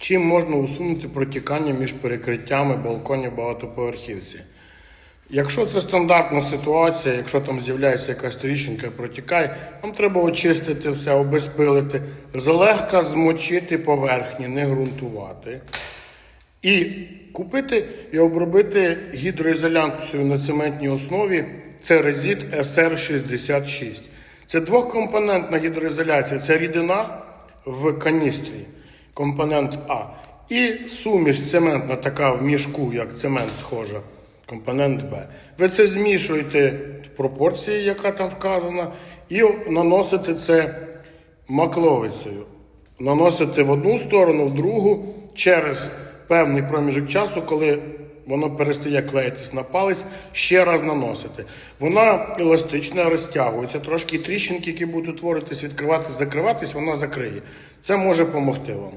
Чим можна усунути протікання між перекриттями балконів багатоповерхівці? Якщо це стандартна ситуація, якщо там з'являється якась тріщинка протікає, вам треба очистити все, обезпилити, злегка змочити поверхні, не ґрунтувати. І купити і обробити гідроізоляцію на цементній основі це резит SR66. Це двохкомпонентна гідроізоляція. Це рідина в каністрі, компонент А. І суміш цементна така в мішку, як цемент схожа, компонент Б. Ви це змішуєте в пропорції, яка там вказана, і наносите це макловицею. Наносите в одну сторону, в другу через певний проміжок часу, коли воно перестає клеїтись на палець, ще раз наносите. Вона еластична, розтягується, трошки тріщинки, які будуть утворитись, відкриватись, закриватись, вона закриє. Це може допомогти вам.